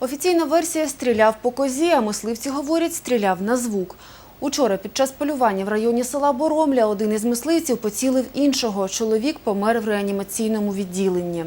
Офіційна версія стріляв по козі, а мисливці говорять, стріляв на звук. Учора під час полювання в районі села Боромля один із мисливців поцілив іншого. Чоловік помер в реанімаційному відділенні.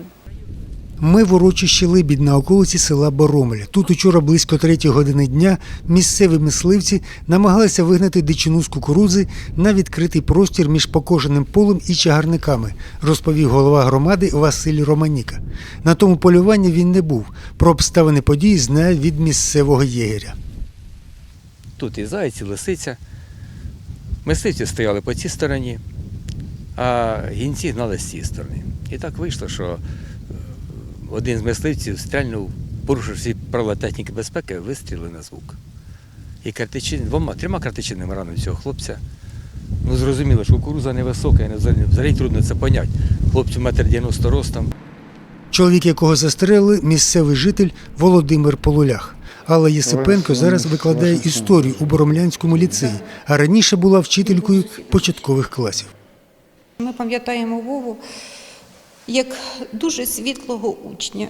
Ми в урочищі Либідь на околиці села Боромля. Тут учора близько третьої години дня місцеві мисливці намагалися вигнати дичину з кукурузи на відкритий простір між покошеним полем і чагарниками, розповів голова громади Василь Романіка. На тому полюванні він не був. Про обставини події знає від місцевого єгеря. Тут і заяць, і лисиця. Мисливці стояли по цій стороні, а гінці гнали з цієї сторони. І так вийшло, що один з мисливців стрельнув, порушив всі правила техніки безпеки, вистрілили на звук. І картичин, двома, трьома картичинними ранами цього хлопця. Ну, зрозуміло, що кукуруза невисока, і взагалі, взагалі трудно це поняти. Хлопцю метр 90 ростом. Чоловік, якого застрелили, місцевий житель Володимир Полулях. Алла Єсипенко зараз викладає історію у Боромлянському ліцеї, а раніше була вчителькою початкових класів. Ми пам'ятаємо Вову як дуже світлого учня,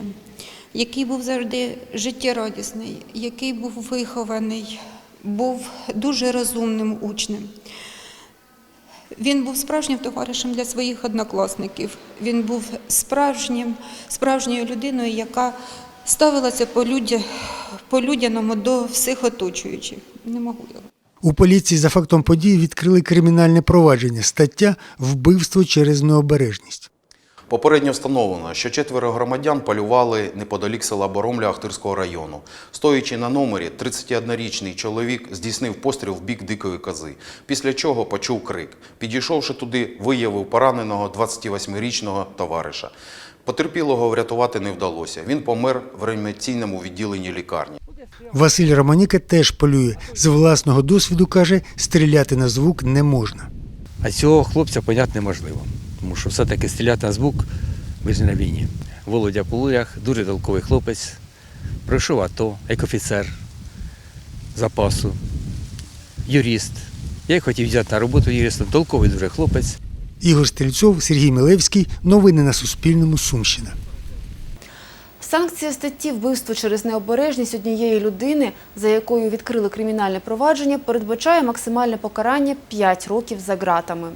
який був завжди життєрадісний, який був вихований, був дуже розумним учнем. Він був справжнім товаришем для своїх однокласників. Він був справжнім, справжньою людиною, яка ставилася по-людя- по-людяному до всіх оточуючих. Не можу його. У поліції за фактом події відкрили кримінальне провадження. Стаття вбивство через необережність. Попередньо встановлено, що четверо громадян полювали неподалік села Боромля Ахтирського району. Стоячи на номері, 31-річний чоловік здійснив постріл в бік дикої кози, після чого почув крик. Підійшовши туди, виявив пораненого 28-річного товариша. Потерпілого врятувати не вдалося. Він помер в реанімаційному відділенні лікарні. Василь Романіка теж полює. З власного досвіду каже, стріляти на звук не можна. А цього хлопця поняти неможливо. Тому що все-таки стріляти на звук, ми ж не на війні. Володя Полуях, дуже толковий хлопець, пройшов АТО, як офіцер запасу, юрист. Я й хотів взяти на роботу юристом, толковий дуже хлопець. Ігор Стрільцов, Сергій Милевський. Новини на Суспільному. Сумщина. Санкція статті вбивство через необережність однієї людини, за якою відкрили кримінальне провадження, передбачає максимальне покарання 5 років за ґратами.